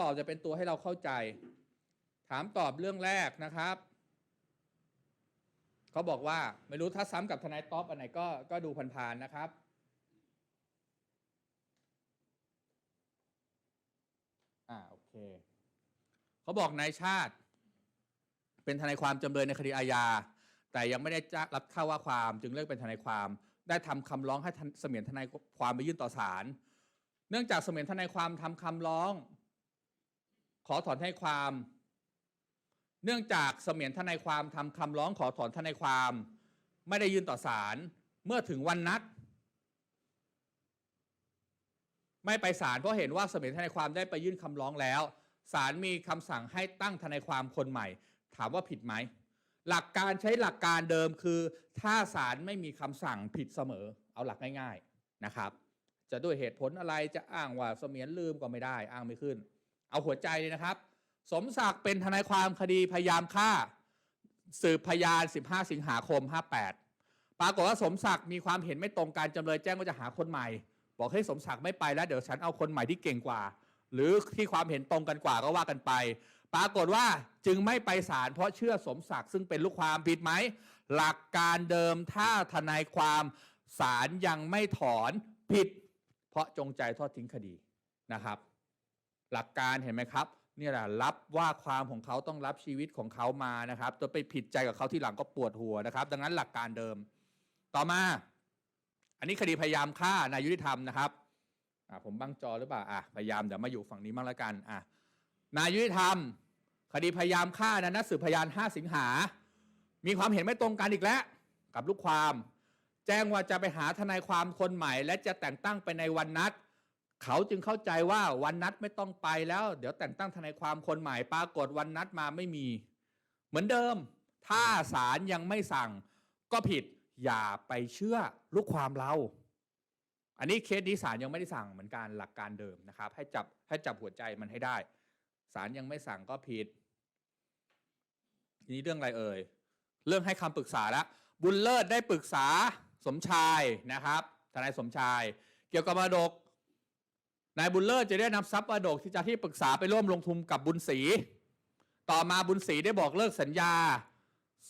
ตอบจะเป็นตัวให้เราเข้าใจ ถามตอบเรื่องแรกนะครับ เขาบอกว่าไม่รู้ถ้าซ้ำกับทนายต๊อบอันไหนก็ก็ดูผ่านๆนะครับอ่าโอเคเขาบอกนายชาติ เป็นทนายความจำเลยในคดีอาญา แต่ยังไม่ได้จรับเข้าว่าความจึงเลิกเป็นทนายความ ได้ทำคำร้องให้เสมียนทนายความไปยื่นต่อศาลเนื่องจากเสมียนทนายความทำคำร้อง ขอถอนทนายความ เนื่องจากเสมียนทนายความทำคำร้องขอถอนทนายความ ไม่ได้ยื่นต่อศาลเมื่อถึงวันนัด ไม่ไปศาลเพราะเห็นว่าเสมียนทนายความได้ไปยื่นคำร้องแล้วศาลมีคำสั่งให้ตั้งทนายความคนใหม่ ถามว่าผิดไหมหลักการใช้หลักการเดิมคือ ถ้าศาลไม่มีคำสั่งผิดเสมอ เอาหลักง่าย ๆนะครับ จะด้วยเหตุผลอะไรจะอ้างว่าเสมียนลืมก็ไม่ได้ อ้างไม่ขึ้น เอาหัวใจเลยนะครับ สมศักดิ์เป็นทนายความคดีพยายามฆ่า สืบพยาน 15 สิงหาคม 58 ปรากฏว่าสมศักดิ์มีความเห็นไม่ตรงกันจำเลยแจ้งว่าจะหาคนใหม่ บอกให้สมศักดิ์ไม่ไปแล้วเดี๋ยวฉันเอาคนใหม่ที่เก่งกว่า หรือที่ความเห็นตรงกันกว่าก็ว่ากันไป ปรากฏว่าจึงไม่ไปศาลเพราะเชื่อสมศักดิ์ซึ่งเป็นลูกความผิดไหมหลักการเดิมถ้าทนายความศาลยังไม่ถอนผิด เพราะจงใจทอดทิ้งคดีนะครับ หลักการเห็นไหมครับนี่แหละรับว่าความของเขาต้องรับชีวิตของเขามานะครับตัวไปผิดใจกับเขาที่หลังก็ปวดหัวนะครับ ดังนั้นหลักการเดิม ต่อมา อันนี้คดีพยายามฆ่านายยุติธรรมนะครับผมบังจอหรือเปล่าอะพยายามเดี๋ยวมาอยู่ฝั่งนี้บ้างละกันอะนายยุติธรรม คดีพยายามฆ่านะนัดสืบพยาน 5 สิงหา มีความเห็นไม่ตรงกันอีกแล้ว กับลูกความ แจ้งว่าจะไปหาทนายความคนใหม่ และจะแต่งตั้งไปในวันนัด เขาจึงเข้าใจว่าวันนัดไม่ต้องไปแล้ว เดี๋ยวแต่งตั้งทนายความคนใหม่ปรากฏวันนัดมาไม่มี เหมือนเดิม ถ้าศาลยังไม่สั่ง ก็ผิดอย่าไปเชื่อลูกความเรา อันนี้เคสนี้ศาลยังไม่ได้สั่งเหมือนกันหลักการเดิมนะครับ ให้จับให้จับหัวใจมันให้ได้ศาลยังไม่สั่งก็ผิดทีนี้เรื่องอะไรเอ่ยเรื่องให้คำปรึกษาแล้วบุญเลิศได้ปรึกษาสมชายนะครับทนายสมชาย เกี่ยวกับมรดก นายบุญเลิศจะได้นำทรัพย์มรดกที่จะที่ปรึกษาไปร่วมลงทุนกับบุญศรีต่อมาบุญศรีได้บอกเลิกสัญญา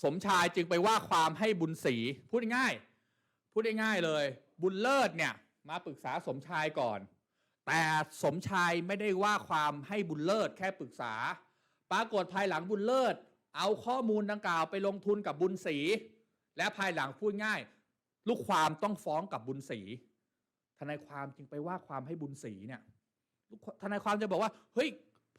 สมชายจึงไปว่าความให้บุญศรีพูดง่ายพูดง่ายเลย บุญเลิศเนี่ยมาปรึกษาสมชายก่อน แต่สมชายไม่ได้ว่าความให้บุญเลิศแค่ปรึกษา ปรากฏภายหลังบุญเลิศ เอาข้อมูลดังกล่าวไปลงทุนกับบุญศรีและภายหลังพูดง่าย ลูกความต้องฟ้องกับบุญศรี ทนายความจึงไปว่าความให้บุญศรีเนี่ยทนายความจะบอกว่าเฮ้ย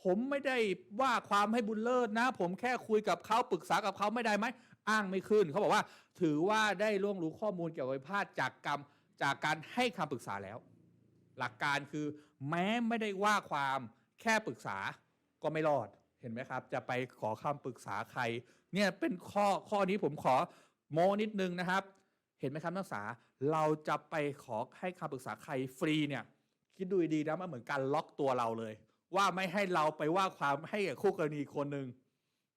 ผมไม่ได้ว่าความให้บุญเลิศนะ ผมแค่คุยกับเขาปรึกษากับเขาไม่ได้ไหมอ้างไม่ขึ้นเขาบอกว่า ถือว่าได้ล่วงรู้ข้อมูลเกี่ยวกับพิพาทจากกรรมจากการให้คำปรึกษาแล้ว หลักการคือ แม้ไม่ได้ว่าความแค่ปรึกษาก็ไม่รอดเห็นไหมครับ จะไปขอคำปรึกษาใคร เนี่ยเป็นข้อข้อนี้ผมขอโมนิดนึงนะครับ เห็นไหมครับนักศึกษาเราจะไปขอให้คำปรึกษาใครฟรีเนี่ยคิดดูดีนะมันเหมือนการล็อกตัวเราเลย ว่าไม่ให้เราไปว่าความให้กับคู่กรณีคนหนึ่ง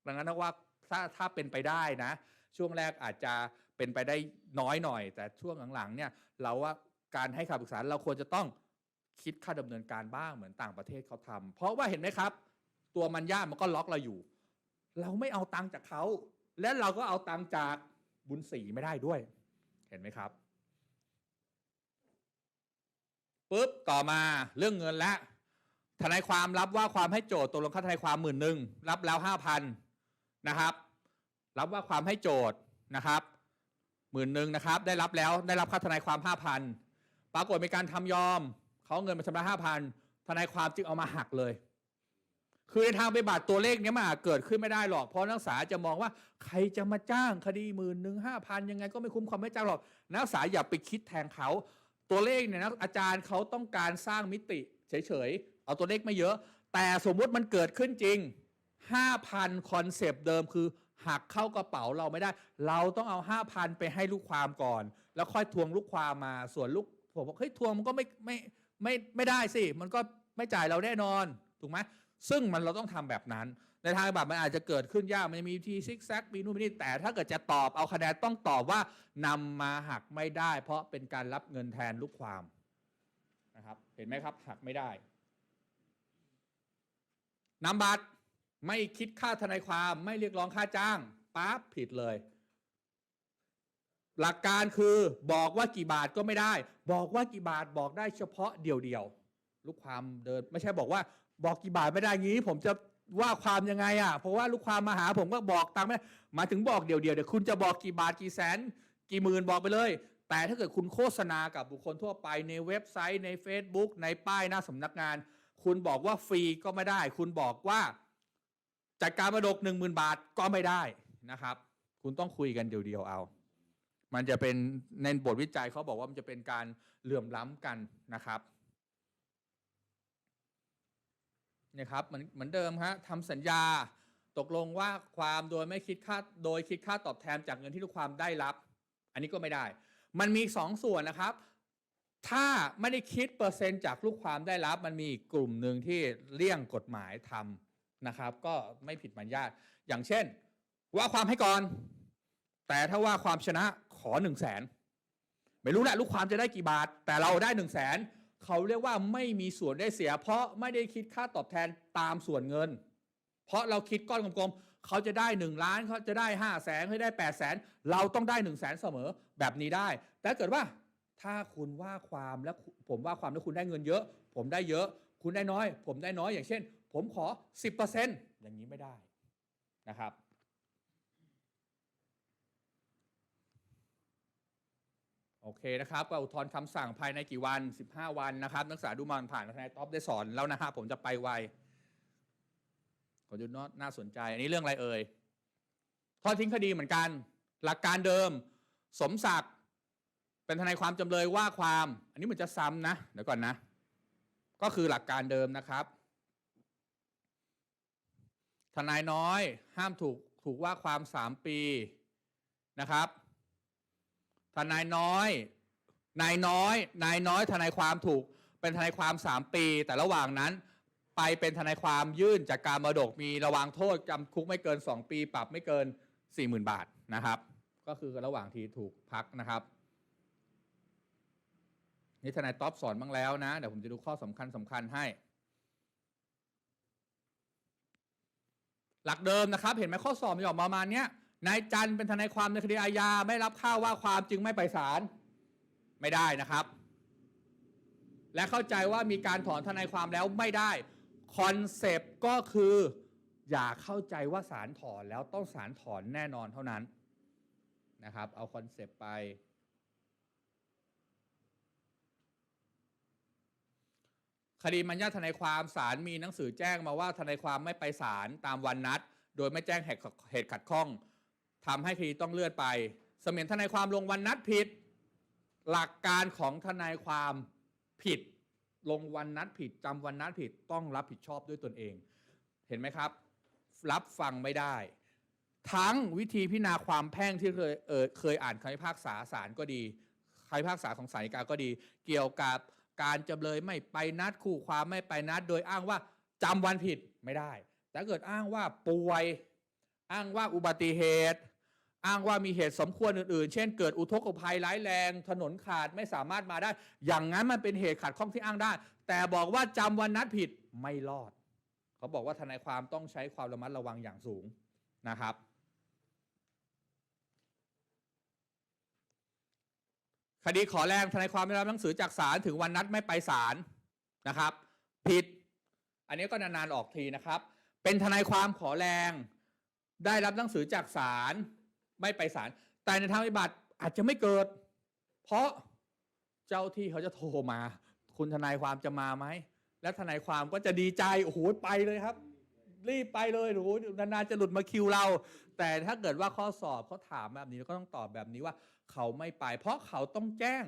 ดังนั้นนะว่าถ้าถ้าเป็นไปได้นะ ช่วงแรกอาจจะเป็นไปได้น้อยหน่อย แต่ช่วงหลังๆเนี่ยเราว่าการให้คำปรึกษาเราควรจะต้องคิดค่าดำเนินการบ้างเหมือนต่างประเทศเขาทำเพราะว่าเห็นไหมครับ ตัวมันย่ามันก็ล็อกเราอยู่ เราไม่เอาตังค์จากเขาและเราก็เอาตังค์จากบุญศรีไม่ได้ด้วย ห็นไหมครับปุ๊บต่อมาเรื่องเงินและทนายความรับว่าความให้โจทย์ตกลงค่าทนายความหมื่นหนึ่งรับแล้วห้าพันนะครับ รับว่าความให้โจทย์นะครับหมื่นหนึ่งนะครับ ได้รับแล้วได้รับค่าทนายความห้าพันปรากฏมีการทำยอมเขาเอาเงินมาชำระห้าพันทนายความจึงเอามาหักเลย คือในทางไปบัติตัวเลขเนี้ยมันอาจเกิดขึ้นไม่ได้หรอกเพราะนักศึกษาจะมองว่าใครจะมาจ้างคดีหมื่นหนึ่งห้าพันยังไงก็ไม่คุ้มความไม่จ้างหรอกนักศึกษาอย่าไปคิดแทนเขาตัวเลขเนี่ยนะอาจารย์เขาต้องการสร้างมิติเฉยๆเอาตัวเลขไม่เยอะ แต่สมมุติมันเกิดขึ้นจริง 5,000 คอนเซปต์เดิมคือหักเข้ากระเป๋าเราไม่ได้ เราต้องเอา 5,000 ไปให้ลูกความก่อน แล้วค่อยทวงลูกความมาส่วนลูกผมบอกเฮ้ยทวงมันก็ไม่ไม่ไม่ไม่ได้สิ มันก็ไม่จ่ายเราแน่นอนถูกไหม ซึ่งมันเราต้องทำแบบนั้น ในทางปฏิบัติมันอาจจะเกิดขึ้นยากมันมีวิธีซิกแซกมีนู่นมีนี่แต่ถ้าเกิดจะตอบเอาคะแนนต้องตอบว่านำมาหักไม่ได้ เพราะเป็นการรับเงินแทนลูกความนะครับเห็นไหมครับหักไม่ได้นำบัตรไม่คิดค่าทนายความไม่เรียกร้องค่าจ้างปั๊บผิดเลย หลักการคือบอกว่ากี่บาทก็ไม่ได้ บอกว่ากี่บาทบอกได้เฉพาะเดียวๆลูกความเดิน ไม่ใช่บอกว่า บอกกี่บาทไม่ได้งี้ ผมจะว่าความยังไงอะเพราะว่าลูกความมาหาผมก็บอกตังค์ไม่หมายถึงบอกเดียวๆเดี๋ยวคุณจะบอกกี่บาทกี่แสน กี่หมื่นบอกไปเลย แต่ถ้าเกิดคุณโฆษณากับบุคคลทั่วไปในเว็บไซต์ใน Facebook ในป้ายหน้าสำนักงาน คุณบอกว่าฟรีก็ไม่ได้ คุณบอกว่าจัดการมรดกหนึ่งหมื่นบาทก็ไม่ได้นะครับ คุณต้องคุยกันเดียวๆเอา มันจะเป็นในบทวิจัยเขาบอกว่ามันจะเป็นการเหลื่อมล้ำกันนะครับเนี่ยครับเหมือนเหมือนเดิมฮะทำสัญญาตกลงว่าความโดยไม่คิดค่าโดยคิดค่าตอบแทนจากเงินที่ลูกความได้รับ อันนี้ก็ไม่ได้ มันมีสองส่วนนะครับ ถ้าไม่ได้คิดเปอร์เซ็นต์จากลูกความได้รับ มันมีกกลุ่มหนึ่งที่เลี่ยงกฎหมายทำนะครับ ก็ไม่ผิดมัญญาตอย่างเช่น ว่าความให้ก่อน แต่ถ้าว่าความชนะขอหนึ่งแสนไม่รู้แหละลูกความจะได้กี่บาท แต่เราได้หนึ่งแสน เขาเรียกว่าไม่มีส่วนได้เสีย เพราะไม่ได้คิดค่าตอบแทนตามส่วนเงิน เพราะเราคิดก้อนกลมๆเขาจะได้หนึ่งล้านเขาจะได้ห้าแสนเขาได้แปดแสนเราต้องได้หนึ่งแสนเสมอแบบนี้ได้ แต่เกิดว่าถ้าคุณว่าความแล้วผมว่าความแล้วคุณได้เงินเยอะ ผมได้เยอะ คุณได้น้อย ผมได้น้อยอย่างเช่น ผมขอ 10%อย่างนี้ไม่ได้นะครับ โอเคนะครับก็อุทธรณ์คำสั่งภายในกี่วัน 15 วันนะครับนักศึกษาดูมันผ่านทนายท็อปได้สอนแล้วนะฮะผมจะไปไวขอดูนอน่าสนใจ อันนี้เรื่องอะไรเอ่ยทอดทิ้งคดีเหมือนกัน หลักการเดิม สมศักดิ์เป็นทนายความจำเลยว่าความ อันนี้เหมือนจะซ้ำนะเดี๋ยวก่อนนะ ก็คือหลักการเดิมนะครับ ทนายน้อย ห้ามถูกถูกว่าความสามปีนะครับ ทนายน้อย นายน้อย นายน้อยทนายความถูก เป็นทนายความสามปี แต่ระหว่างนั้น ไปเป็นทนายความยื่นจากการมรดกมีระวางโทษจำคุกไม่เกิน 2 ปี ปรับไม่เกิน 40,000 บาทนะครับ ก็คือระหว่างที่ถูกพักนะครับนี่ทนายท็อปสอนบ้างแล้วนะเดี๋ยวผมจะดูข้อสำคัญสำคัญให้ หลักเดิมนะครับ เห็นไหมข้อสอบมันออกมาประมาณเนี้ย นายจันเป็นทนายความในคดีอาญาไม่รับข้าวว่าความจึงไม่ไปศาลไม่ได้นะครับ และเข้าใจว่ามีการถอนทนายความแล้วไม่ได้คอนเซปต์ก็คือ อย่าเข้าใจว่าศาลถอนแล้วต้องศาลถอนแน่นอนเท่านั้นนะครับ เอาคอนเซปต์ไป คดีมัญญาทนายความศาลมีหนังสือแจ้งมาว่าทนายความไม่ไปศาลตามวันนัด โดยไม่แจ้งเหตุเหตุขัดข้อง ทำให้คดีต้องเลื่อนไป เสมียนทนายความลงวันนัดผิด หลักการของทนายความผิด ลงวันนัดผิดจำวันนัดผิดต้องรับผิดชอบด้วยตนเอง เห็นไหมครับ รับฟังไม่ได้ ทั้งวิธีพิจารณาความแพ่งที่เคยเออเคยอ่านคำพิพากษาศาลก็ดีคำพิพากษาของศาลฎีกาก็ดี เกี่ยวกับการจำเลยไม่ไปนัดคู่ความไม่ไปนัด โดยอ้างว่าจำวันผิดไม่ได้แต่เกิดอ้างว่าป่วย อ้างว่าอุบัติเหตุ อ้างว่ามีเหตุสมควรอื่นๆ เช่นเกิดอุทกภัยร้ายแรง ถนนขาดไม่สามารถมาได้ อย่างนั้นมันเป็นเหตุขัดข้องที่อ้างได้ แต่บอกว่าจำวันนัดผิดไม่รอด เขาบอกว่าทนายความต้องใช้ความระมัดระวังอย่างสูงนะครับ คดีขอแรงทนายความได้รับหนังสือจากศาลถึงวันนัดไม่ไปศาลนะครับ ผิด อันนี้ก็นานๆออกทีนะครับ เป็นทนายความขอแรง ได้รับหนังสือจากศาล ไม่ไปศาลแต่ในทางปฏิบัติอาจจะไม่เกิด เพราะเจ้าที่เขาจะโทรมา คุณทนายความจะมาไหมและทนายความก็จะดีใจโอ้โหไปเลยครับ รีบไปเลยโอ้โหนานๆจะหลุดมาคิวเรา แต่ถ้าเกิดว่าข้อสอบเขาถามแบบนี้เราก็ต้องตอบแบบนี้ว่า เขาไม่ไป เพราะเขาต้องแจ้ง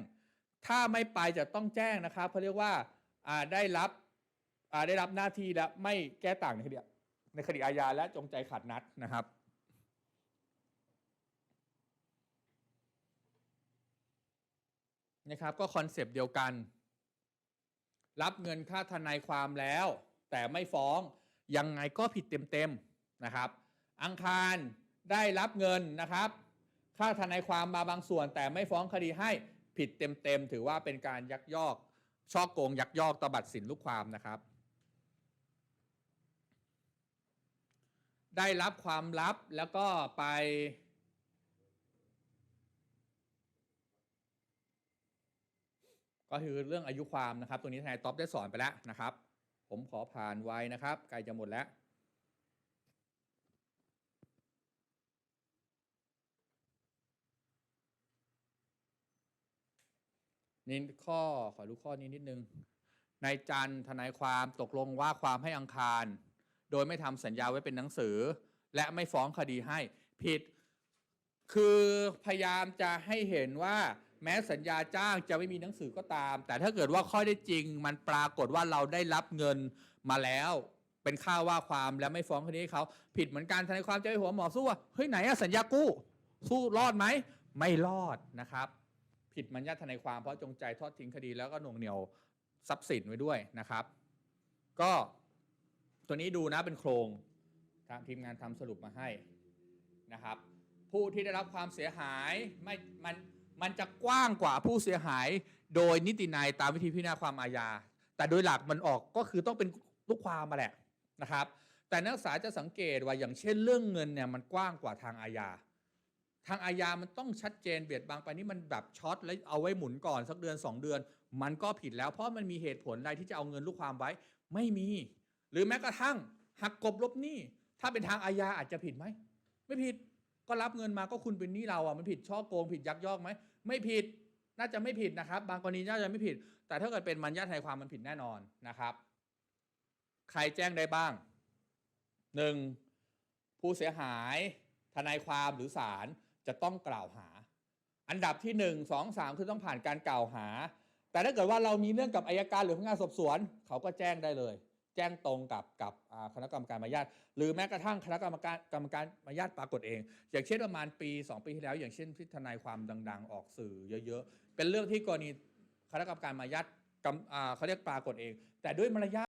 ถ้าไม่ไปจะต้องแจ้งนะครับเขาเรียกว่าได้รับได้รับหน้าที่และไม่แก้ต่างในคดีในคดีอาญาและจงใจขัดนัดนะครับ นะครับก็คอนเซปต์เดียวกัน รับเงินค่าทนายความแล้ว แต่ไม่ฟ้องยังไงก็ผิดเต็มๆนะครับ อังคารได้รับเงินนะครับ ค่าทนายความมาบางส่วน แต่ไม่ฟ้องคดีให้ผิดเต็มๆถือว่าเป็นการยักยอกช่อโกงยักยอกตบัดสินลูกความนะครับ ได้รับความลับแล้วก็ไป ก็คือเรื่องอายุความนะครับ ตัวนี้ทนายท็อปได้สอนไปแล้วนะครับ ผมขอผ่านไว้นะครับใกล้จะหมดแล้วนี่ข้อขอรู้ข้อนี้นิดนึงนายจันทร์ทนายความตกลงว่าความให้อังคาร โดยไม่ทำสัญญาไว้เป็นหนังสือ และไม่ฟ้องคดีให้ผิด คือพยายามจะให้เห็นว่า แม้สัญญาจ้างจะไม่มีหนังสือก็ตาม แต่ถ้าเกิดว่าข้อได้จริง มันปรากฏว่าเราได้รับเงินมาแล้วเป็นค่าว่าความแล้วไม่ฟ้องคดีเขาผิดเหมือนกันทนายความจะไปหัวหมอสู้ว่าเฮ้ยไหนอะสัญญากู้สู้รอดไหมไม่รอดนะครับ ผิดมัญญาทนายความเพราะจงใจทอดทิ้งคดีแล้วก็หน่วงเหนียวทรัพย์สินไว้ด้วยนะครับ ก็ตัวนี้ดูนะเป็นโครงทางทีมงานทำสรุปมาให้นะครับ ผู้ที่ได้รับความเสียหายไม่มัน มันจะกว้างกว่าผู้เสียหาย โดยนิตินัยตามวิธีพิจารณาความอาญา แต่โดยหลักมันออกก็คือต้องเป็นลูกความมาแหละนะครับ แต่นักศึกษาจะสังเกตว่าอย่างเช่นเรื่องเงินเนี่ยมันกว้างกว่าทางอาญา ทางอาญามันต้องชัดเจนเบียดบังไปนี่มันแบบช็อตแล้วเอาไว้หมุนก่อนสักเดือน 2 เดือน มันก็ผิดแล้วเพราะมันมีเหตุผลใดที่จะเอาเงินลูกความไว้ไม่มี หรือแม้กระทั่งหักกบลบหนี้ถ้าเป็นทางอาญาอาจจะผิดไหมไม่ผิด ก็รับเงินมาก็คุณเป็นหนี้เราอะมันผิดช่อโกงผิดยักยอกไหมไม่ผิดน่าจะไม่ผิดนะครับ บางกรณีน่าจะไม่ผิด แต่ถ้าเกิดเป็นมัญญาทนายความมันผิดแน่นอนนะครับ ใครแจ้งได้บ้างหนึ่งผู้เสียหายทนายความหรือศาลจะต้องกล่าวหา อันดับที่หนึ่งสองสามคือต้องผ่านการกล่าวหา แต่ถ้าเกิดว่าเรามีเรื่องกับอายการหรือพนักงานสอบสวน เขาก็แจ้งได้เลย แจ้งตรงกับกับคณะกรรมการมายาทหรือแม้กระทั่งคณะกรรมการกรรมการมายาทปรากฏเอง อย่างเช่นประมาณปี 2 ปีที่แล้ว อย่างเช่นที่ทนายความดัง ๆ ออกสื่อเยอะ ๆ เป็นเรื่องที่กรณีคณะกรรมการมายาทเขาเรียกปรากฏเอง แต่ด้วยมารยา